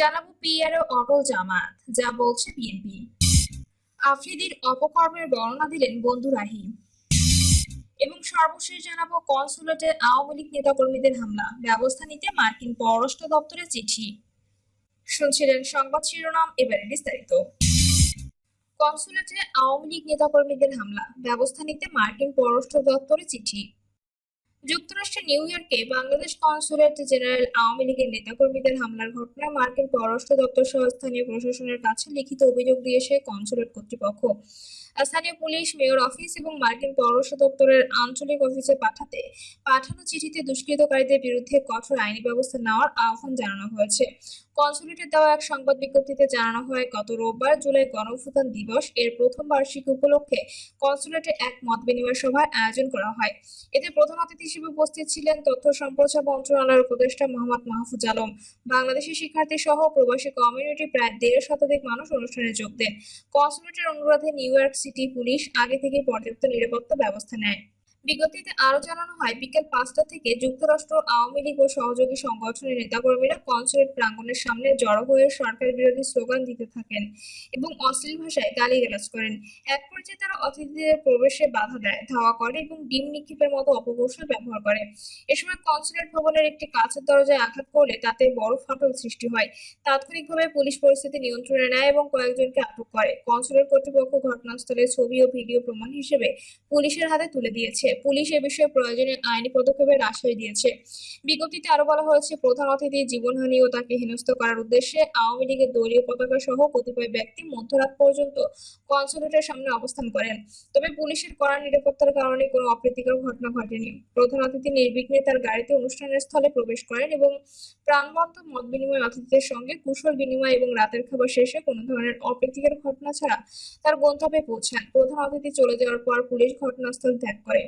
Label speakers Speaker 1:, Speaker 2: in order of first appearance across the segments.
Speaker 1: জানাব পিআর ও অটল জামাত, যা বলছে বিএনপি। আফ্রিদির অপকর্মের বর্ণনা দিলেন বন্ধু রাহি এবং সর্বশেষ জানাব কনসুলেটে আওয়ামী লীগ নেতাকর্মীদের হামলা, ব্যবস্থা নিতে মার্কিন পররাষ্ট্র দপ্তরে চিঠি। শুনছিলেন সংবাদ শিরোনাম, এবারে বিস্তারিত। কনসুলেটে আওয়ামী লীগ নেতাকর্মীদের হামলা, ব্যবস্থা নিতে মার্কিন পররাষ্ট্র দপ্তরে চিঠি। যুক্তরাষ্ট্রের নিউ ইয়র্কে বাংলাদেশ কনসুলেট জেনারেল আওয়ামী লীগের নেতাকর্মীদের হামলার ঘটনায় মার্কিন পররাষ্ট্র দপ্তর সহ স্থানীয় প্রশাসনের কাছে লিখিত অভিযোগ দিয়েছে কনসুলেট কর্তৃপক্ষ। স্থানীয় পুলিশ, মেয়র অফিস এবং মার্কিন পররাষ্ট্র দপ্তরের আঞ্চলিক অফিসে পাঠাতে, পাঠানো চিঠিতে দুষ্কৃতকারীদের বিরুদ্ধে কঠোর আইনি ব্যবস্থা নেওয়ার আহ্বান জানানো হয়েছে। কনসুলেটের দেওয়া এক সংবাদ বিজ্ঞপ্তিতে জানানো হয়, গত রোববার জুলাই গণঅভ্যুত্থান দিবস এর প্রথম বার্ষিকী উপলক্ষে কনসুলেটে এক মত বিনিময় সভার আয়োজন করা হয়। এতে প্রধান অতিথি হিসেবে উপস্থিত ছিলেন তথ্য সম্প্রচার মন্ত্রণালয়ের উপদেষ্টা মোহাম্মদ মাহফুজ আলম। বাংলাদেশি শিক্ষার্থী সহ প্রবাসী কমিউনিটি প্রায় দেড় শতাধিক মানুষ অনুষ্ঠানে যোগ দেন। কনসুলেটের অনুরোধে নিউ ইয়র্ক সিটি পুলিশ আগে থেকে পর্যাপ্ত নিরাপত্তা ব্যবস্থা নেয়। বিজ্ঞপ্তিতে আরও জানানো হয়, বিকেল পাঁচটা থেকে যুক্তরাষ্ট্র আওয়ামী লীগ ও সহযোগী সংগঠনের নেতাকর্মীরা কনসুলেট প্রাঙ্গণের সামনে জড়ো হয়ে সরকার বিরোধী স্লোগান দিতে থাকেন এবং অশ্লীল ভাষায় গালিগালাজ করেন। এক পর্যায়ে তারা অতিথিদের প্রবেশে বাধা দেয়, ধাওয়া করে এবং ডিম নিক্ষেপের মতো অপকৌশল ব্যবহার করে। এ সময় কনসুলেট ভবনের একটি কাঁচের দরজায় আঘাত করলে তাতে বড় ফাটল সৃষ্টি হয়। তাৎক্ষণিকভাবে পুলিশ পরিস্থিতি নিয়ন্ত্রণে নেয় এবং কয়েকজনকে আটক করে। কনসুলেট কর্তৃপক্ষ ঘটনাস্থলে ছবি ও ভিডিও প্রমাণ হিসেবে পুলিশের হাতে তুলে দিয়েছে। পুলিশ এ বিষয়ে প্রয়োজনীয় আইনি পদক্ষেপের আশ্বাস দিয়েছে। বিজ্ঞপ্তিতে আরও বলা হয়েছে, প্রধান অতিথির জীবনহানি ও তাকে হেনস্থ করার উদ্দেশ্যে আওয়ামী লীগের দলীয় পতাকা সহ কতিপয় ব্যক্তি মধ্যরাত পর্যন্ত কনসুলেটের সামনে অবস্থান করেন। তবে পুলিশের কড়া নিরাপত্তার কারণে কোনো অপ্রীতিকর ঘটনা ঘটেনি। প্রধান অতিথি নির্বিঘ্নে তার গাড়িতে অনুষ্ঠানের স্থলে প্রবেশ করেন এবং প্রাণবন্ত মত বিনিময় অতিথিদের সঙ্গে কুশল বিনিময় এবং রাতের খাবার শেষে কোনো ধরনের অপ্রীতিকর ঘটনা ছাড়া তার গন্তব্যে পৌঁছান। প্রধান অতিথি চলে যাওয়ার পর পুলিশ ঘটনাস্থল ত্যাগ করে।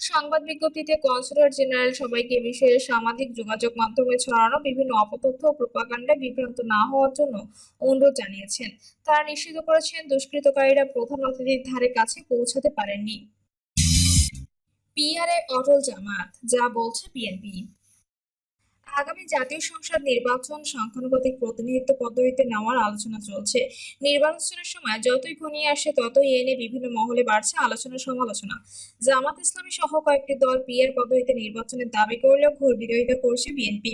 Speaker 1: সংবাদ বিজ্ঞপ্তিতে কনসুলেট জেনারেল সবাইকে বিষয়ে সামাজিক যোগাযোগ মাধ্যমে ছড়ানো বিভিন্ন অপতথ্য ও প্রোপাগান্ডায় বিভ্রান্ত না হওয়ার জন্য অনুরোধ জানিয়েছেন। তারা নিশ্চিত করেছেন দুষ্কৃতকারীরা প্রধান অতিথির ধারে কাছে পৌঁছাতে পারেননি। পিআরএ অটল জামাত যা বলছে বিএনপি। আগামী জাতীয় সংসদ নির্বাচন সংখ্যানুপাতিক প্রতিনিধিত্ব পদ্ধতিতে নেওয়ার আলোচনা চলছে। নির্বাচনের সময় যতই ঘনিয়ে আসে, ততই এনে বিভিন্ন মহলে বাড়ছে আলোচনা সমালোচনা। জামাত ইসলামী সহ কয়েকটি দল পিএর পদ্ধতিতে নির্বাচনের দাবি করলেও ঘোর বিরোধিতা করছে বিএনপি।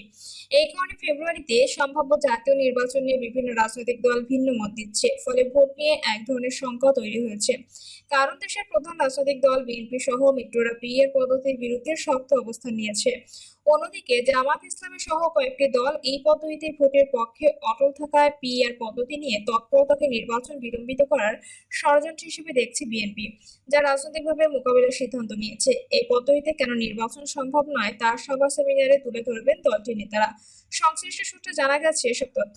Speaker 1: এই কারণে ফেব্রুয়ারিতে সম্ভাব্য জাতীয় নির্বাচন নিয়ে বিভিন্ন রাজনৈতিক দল ভিন্ন মত দিচ্ছে, ফলে ভোট নিয়ে এক ধরনের শঙ্কা তৈরি হয়েছে। কারণ দেশের প্রধান রাজনৈতিক দল বিএনপি সহ মিত্ররা পিএর পদ্ধতির বিরুদ্ধে শক্ত অবস্থান নিয়েছে। অন্যদিকে জামাত ইসলামী সহ কয়েকটি দল এই পদ্ধতিতে ভোটের পক্ষে অটল থাকায় পিআর পদ্ধতি নিয়ে তৎপরতাকে নির্বাচন বিলম্বিত করার ষড়যন্ত্র হিসেবে দেখছে বিএনপি, যা রাজনৈতিকভাবে মোকাবিলার সিদ্ধান্ত নিয়েছে। এই পদ্ধতিতে কেন নির্বাচন সম্ভব নয় তার সভা সেমিনারে তুলে ধরবেন দলটির নেতারা। সংশ্লিষ্ট সূত্রে জানা গেছে এসব তথ্য।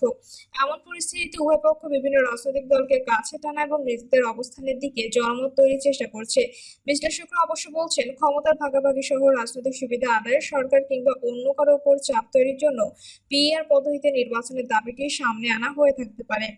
Speaker 1: এমন পরিস্থিতিতে উভয় পক্ষ বিভিন্ন রাজনৈতিক দলকে কাছে টানা এবং নিজেদের অবস্থানের দিকে জনমত তৈরির চেষ্টা করছে। বিশ্লেষকরা অবশ্য বলছেন, ক্ষমতার ভাগাভাগি সহ রাজনৈতিক সুবিধা আদায়ে সরকার কিংবা অন্য কারও উপর চাপ তৈরির জন্য পিআর পদ্ধতিতে নির্বাচনের দাবিটি সামনে আনা হয়ে থাকতে পারে।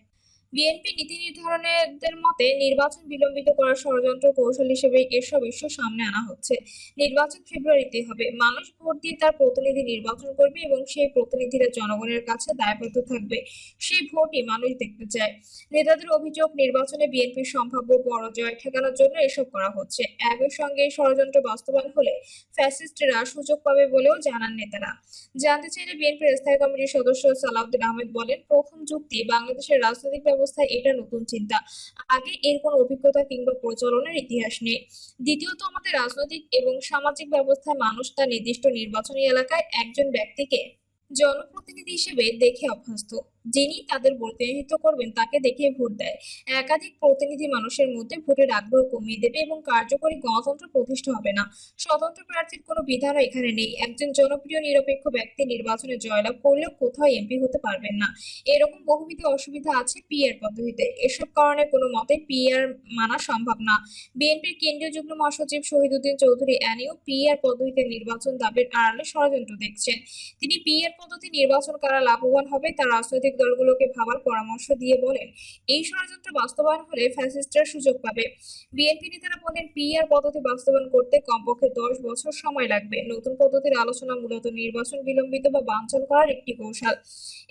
Speaker 1: বিএনপি নীতি নির্ধারণের মতে নির্বাচন বিলম্বিত করার ষড়যন্ত্র কৌশল হিসেবে এসব ইস্যু সামনে আনা হচ্ছে। নির্বাচন ফেব্রুয়ারিতে হবে। মানুষ ভোট দিয়ে তার প্রতিনিধি নির্বাচন করবে এবং সেই প্রতিনিধিরা জনগণের কাছে দায়বদ্ধ থাকবে। সেই ভোটই মানুষ দেখতে চায়। নেতাদের অভিযোগ, নির্বাচনে বিএনপির সম্ভাব্য পরাজয় ঠেকানোর জন্য এসব করা হচ্ছে। একই সঙ্গে এই ষড়যন্ত্র বাস্তবায়ন হলে ফ্যাসিস্টরা সুযোগ পাবে বলেও জানান নেতারা। জানতে চাইলে বিএনপির স্থায়ী কমিটির সদস্য সালাউদ্দিন আহমেদ বলেন, প্রথম যুক্তি বাংলাদেশের রাজনৈতিক ব্যবস্থায় এটা নতুন চিন্তা। আগে এর কোনো অভিজ্ঞতা কিংবা প্রচলনের ইতিহাস নেই। দ্বিতীয়ত, আমাদের রাজনৈতিক এবং সামাজিক ব্যবস্থায় মানুষ তার নির্দিষ্ট নির্বাচনী এলাকায় একজন ব্যক্তিকে জনপ্রতিনিধি হিসেবে দেখে অভ্যস্ত। যিনি তাদের প্রতিনিধিত্ব করবেন, তাকে দেখে ভোট দেয়। একাধিক প্রতিনিধি মানুষের মধ্যে ভোটের আগ্রহ কমিয়ে দেবে এবং কার্যকরী গণতন্ত্র প্রতিষ্ঠা হবে না। স্বতন্ত্র প্রার্থীর কোনো বিধানও এখানে নেই। একজন জনপ্রিয় নিরপেক্ষ ব্যক্তি নির্বাচনে জয়লাভ করলেও কোথাও এমপি হতে পারবেন না। এরকম বহুবিধ অসুবিধা আছে পিআর পদ্ধতিতে। এসব কারণে কোনো মতে পিআর মানা সম্ভব না। বিএনপির কেন্দ্রীয় যুগ্ম মহাসচিব শহীদুদ্দিন চৌধুরী অ্যানিও পিআর পদ্ধতিতে নির্বাচন দাবির আড়ালে ষড়যন্ত্র দেখছেন। তিনি পিআর পদ্ধতি নির্বাচন করা লাভবান হবে তা রাজনৈতিক দলগুলোকে ভাবার পরামর্শ দিয়ে বলেন, এই ষড়যন্ত্র বাস্তবায়ন হলে ফ্যাসিস্টরা সুযোগ পাবে। বিএনপি নেতারা বলেন, পিআর পদ্ধতি বাস্তবায়ন করতে কমপক্ষে দশ বছর সময় লাগবে। নতুন পদ্ধতির আলোচনা মূলত নির্বাচন বিলম্বিত বা বাঞ্ছল করার একটি কৌশল।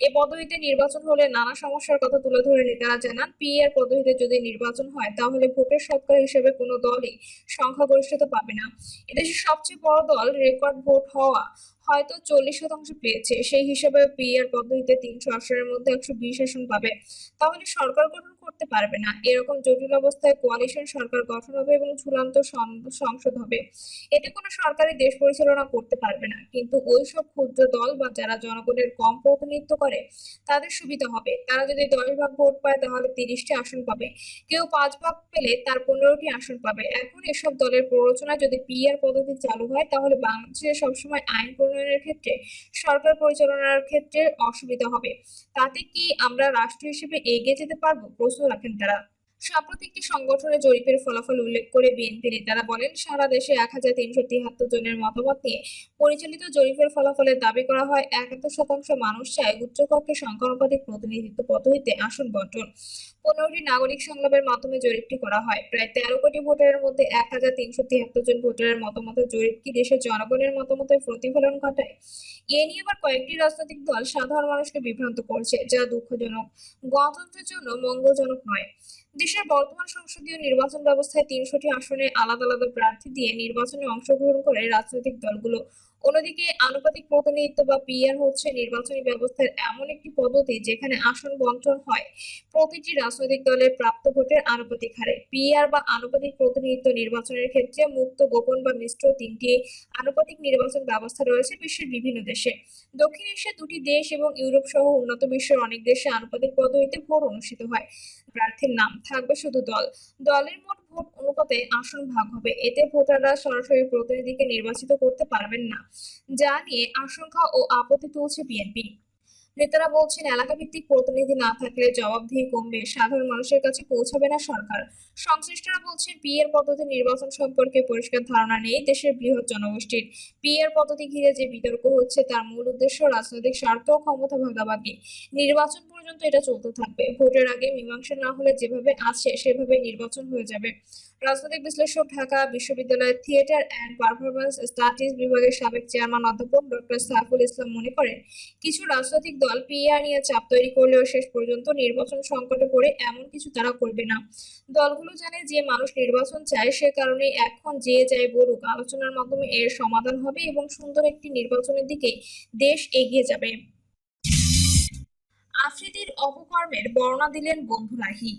Speaker 1: এ পদ্ধতিতে নির্বাচন হলে নানা সমস্যার কথা তুলে ধরে নেতারা জানান, পিআর পদ্ধতিতে যদি নির্বাচন হয়, তাহলে ভোটের শতকরা হিসেবে কোনো দলই সংখ্যাগরিষ্ঠতা পাবে না। এদেশের সবচেয়ে বড় দল রেকর্ড ভোট হওয়া হয়তো চল্লিশ শতাংশ পেয়েছে। সেই হিসাবে পিআর পদ্ধতিতে তিনশো আসনের মধ্যে একশো বিশ আসন পাবে। তাহলে সরকার গঠন করতে পারবে না। এরকম জটিল অবস্থায় কোয়ালিশন সরকার গঠন হবে এবং ঝুলন্ত সংসদ হবে। এতে কোনো সরকারি দেশ পরিচালনা করতে পারবে না। কিন্তু ওই সব ক্ষুদ্র দল বা যারা জনগণের কম প্রতিনিধিত্ব করে, তাদের সুবিধা হবে। তারা যদি দশ ভাগ ভোট পায়, তাহলে তিরিশটি আসন পাবে। কেউ পাঁচ ভাগ পেলে তার পনেরোটি আসন পাবে। এখন এসব দলের প্ররোচনা যদি পিআর পদ্ধতি চালু হয়, তাহলে বাংলাদেশে সবসময় আইন প্রণয়নের ক্ষেত্রে, সরকার পরিচালনার ক্ষেত্রে অসুবিধা হবে। তাতে কি আমরা রাষ্ট্র হিসেবে এগিয়ে যেতে পারব? uso de la pintura সম্প্রতি একটি সংগঠনের জরিপের ফলাফল উল্লেখ করে বিএনপি নেতারা বলেন, সারা দেশে এক হাজার তিনশো তিয়াত্তর জনের মতামত নিয়ে পরিচালিত জরিপের ফলাফলে দাবি করা হয়, একাত্তর শতাংশ মানুষ চায় উচ্চকক্ষে সংখ্যানুপাতিক প্রতিনিধিত্ব পদ্ধতিতে আসন বন্টন। পনেরোটি নাগরিক সংলাপের মাধ্যমে জরিপটি করা হয়। প্রায় তেরো কোটি ভোটারের মধ্যে এক হাজার তিনশো তিয়াত্তর জন ভোটারের মতামতের জরিপ কি দেশের জনগণের মতামতের প্রতিফলন ঘটায়? এ নিয়ে আবার কয়েকটি রাজনৈতিক দল সাধারণ মানুষকে বিভ্রান্ত করছে, যা দুঃখজনক। গণতন্ত্রের জন্য মঙ্গলজনক নয়। দেশের বর্তমান সংসদীয় নির্বাচন ব্যবস্থায় তিনশোটি আসনে আলাদা আলাদা প্রার্থী দিয়ে নির্বাচনে অংশগ্রহণ করে রাজনৈতিক দলগুলো। অন্যদিকে আনুপাতিক প্রতিনিধিত্ব বা পিআর হচ্ছে নির্বাচনী ব্যবস্থার এমন একটি পদ্ধতি যেখানে আসন বন্টন হয়। প্রতিটি রাজনৈতিক দলের প্রাপ্ত ভোটের আনুপাতিক হারে। পিআর বা আনুপাতিক প্রতিনিধিত্ব নির্বাচনের ক্ষেত্রে মুক্ত, গোপন বা মিশ্র তিনটি আনুপাতিক নির্বাচন ব্যবস্থা রয়েছে বিশ্বের বিভিন্ন দেশে। দক্ষিণ এশিয়া দুটি দেশ এবং ইউরোপ সহ উন্নত বিশ্বের অনেক দেশে আনুপাতিক পদ্ধতিতে ভোট অনুষ্ঠিত হয়। প্রার্থীর নাম থাকবে শুধু দল। দলের মোট ভোট অনুপাতে আসন ভাগ হবে। এতে ভোটাররা সরাসরি প্রতিনিধিকে নির্বাচিত করতে পারবেন না। যা নিয়ে আশঙ্কা ও আপত্তি তুলছে বিএনপি। নেতারা বলছেন এলাকা ভিত্তিক প্রতিনিধি না থাকলে জবাবদিহি কমবে, সাধারণ মানুষের কাছে পৌঁছাবে না সরকার। সংশ্লিষ্টরা বলছেন পিএর পদ্ধতি নির্বাচন সম্পর্কে পরিষ্কার ধারণা নেই দেশের বৃহৎ জনগোষ্ঠীর। পিএর পদ্ধতি ঘিরে যে বিতর্ক হচ্ছে, তার মূল উদ্দেশ্য রাজনৈতিক স্বার্থ ও ক্ষমতা ভাগাভাগি। নির্বাচন পর্যন্ত এটা চলতে থাকবে। ভোটের আগে মীমাংসা না হলে যেভাবে আছে সেভাবে নির্বাচন হয়ে যাবে। রাজনৈতিক বিশ্লেষক ঢাকা বিশ্ববিদ্যালয়ের থিয়েটার অ্যান্ড পারফরমেন্স স্টাডিজ বিভাগের সাবেক চেয়ারম্যান অধ্যাপক ডক্টর সাইফুল ইসলাম মনে করেন, কিছু রাজনৈতিক দল পিআর নিয়ে চাপ তৈরি করলেও শেষ পর্যন্ত নির্বাচন সংকটে পড়ে এমন কিছু তারা করবে না। দলগুলো জানে যে মানুষ নির্বাচন চায়, সে কারণে এখন যে যাই বলুক, আলোচনার মাধ্যমে এর সমাধান হবে এবং সুন্দর একটি নির্বাচনের দিকে দেশ এগিয়ে যাবে। আফ্রিদির অপকর্মের বর্ণনা দিলেন বন্ধু রাহি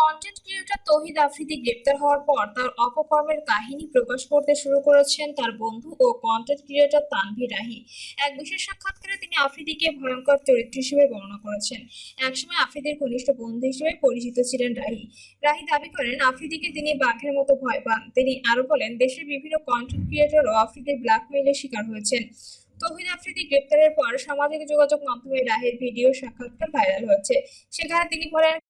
Speaker 1: কন্টেন্ট ক্রিয়েটর তহিদ আফ্রিদি গ্রেপ্তার হওয়ার পর তার অপকর্মের কাহিনী প্রকাশ করতে শুরু করেছেন তার বন্ধু ও কন্টেন্ট ক্রিয়েটর তানভীর রাহি। এক বিশেষ সাক্ষাৎকারে তিনি আফ্রিদিকে ভয়ঙ্কর চরিত্র হিসেবে বর্ণনা করেছেন। একসময় আফ্রিদির ঘনিষ্ঠ বন্ধু হিসেবে পরিচিত ছিলেন রাহি। রাহি দাবি করেন, আফ্রিদিকে তিনি বাঘের মতো ভয় পান। তিনি আরও বলেন, দেশের বিভিন্ন কন্টেন্ট ক্রিয়েটর ও আফ্রিদির ব্ল্যাকমেইলের শিকার হয়েছেন। তহিদ আফ্রিদি গ্রেপ্তারের পর সামাজিক যোগাযোগ মাধ্যমে রাহের ভিডিও সাক্ষাৎকার ভাইরাল হয়েছে। সেখানে তিনি বলেন